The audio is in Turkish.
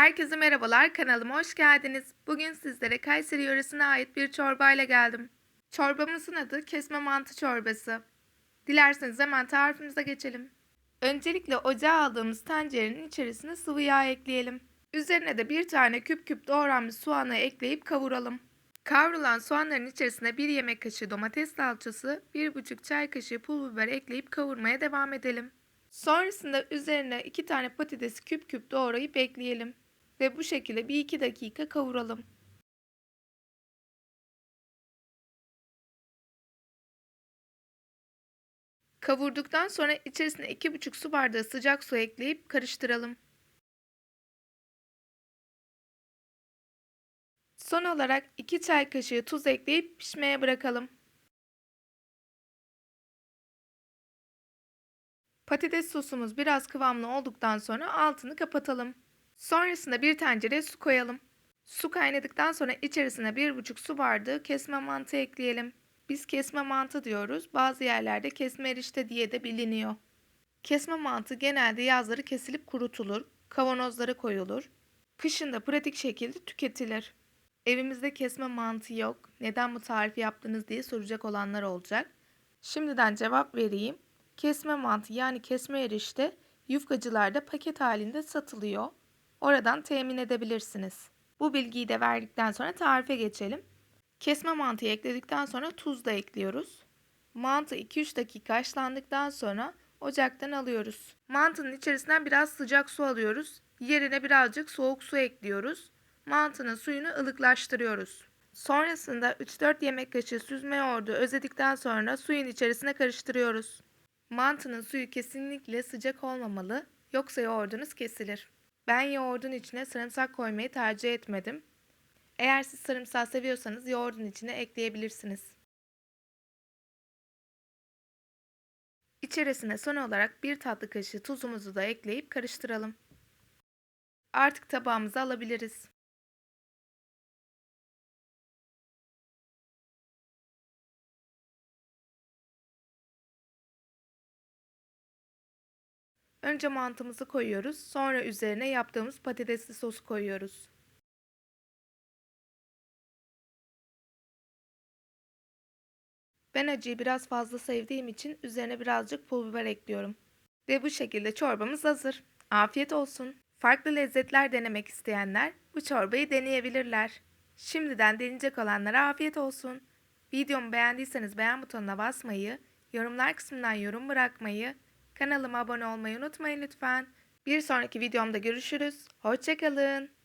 Herkese merhabalar, kanalıma hoş geldiniz. Bugün sizlere Kayseri yöresine ait bir çorbayla geldim. Çorbamızın adı kesme mantı çorbası. Dilerseniz hemen tarifimize geçelim. Öncelikle ocağa aldığımız tencerenin içerisine sıvı yağ ekleyelim. Üzerine de bir tane küp küp doğranmış soğanı ekleyip kavuralım. Kavrulan soğanların içerisine bir yemek kaşığı domates salçası, bir buçuk çay kaşığı pul biber ekleyip kavurmaya devam edelim. Sonrasında üzerine iki tane patatesi küp küp doğrayıp ekleyelim. Ve bu şekilde bir iki dakika kavuralım. Kavurduktan sonra içerisine iki buçuk su bardağı sıcak su ekleyip karıştıralım. Son olarak 2 çay kaşığı tuz ekleyip pişmeye bırakalım. Patates sosumuz biraz kıvamlı olduktan sonra altını kapatalım. Sonrasında bir tencereye su koyalım. Su kaynadıktan sonra içerisine 1,5 su bardağı kesme mantı ekleyelim. Biz kesme mantı diyoruz. Bazı yerlerde kesme erişte diye de biliniyor. Kesme mantı genelde yazları kesilip kurutulur, kavanozlara koyulur. Kışın da pratik şekilde tüketilir. Evimizde kesme mantı yok. Neden bu tarifi yaptınız diye soracak olanlar olacak. Şimdiden cevap vereyim. Kesme mantı yani kesme erişte yufkacılarda paket halinde satılıyor. Oradan temin edebilirsiniz. Bu bilgiyi de verdikten sonra tarife geçelim. Kesme mantıyı ekledikten sonra tuz da ekliyoruz. Mantı 2-3 dakika haşlandıktan sonra ocaktan alıyoruz. Mantının içerisinden biraz sıcak su alıyoruz. Yerine birazcık soğuk su ekliyoruz. Mantının suyunu ılıklaştırıyoruz. Sonrasında 3-4 yemek kaşığı süzme yoğurdu özledikten sonra suyun içerisine karıştırıyoruz. Mantının suyu kesinlikle sıcak olmamalı yoksa yoğurdunuz kesilir. Ben yoğurdun içine sarımsak koymayı tercih etmedim. Eğer siz sarımsak seviyorsanız yoğurdun içine ekleyebilirsiniz. İçerisine son olarak bir tatlı kaşığı tuzumuzu da ekleyip karıştıralım. Artık tabağımıza alabiliriz. Önce mantımızı koyuyoruz. Sonra üzerine yaptığımız patatesli sosu koyuyoruz. Ben acıyı biraz fazla sevdiğim için üzerine birazcık pul biber ekliyorum. Ve bu şekilde çorbamız hazır. Afiyet olsun. Farklı lezzetler denemek isteyenler bu çorbayı deneyebilirler. Şimdiden deneyecek olanlara afiyet olsun. Videomu beğendiyseniz beğen butonuna basmayı, yorumlar kısmından yorum bırakmayı, kanalıma abone olmayı unutmayın lütfen. Bir sonraki videomda görüşürüz. Hoşçakalın.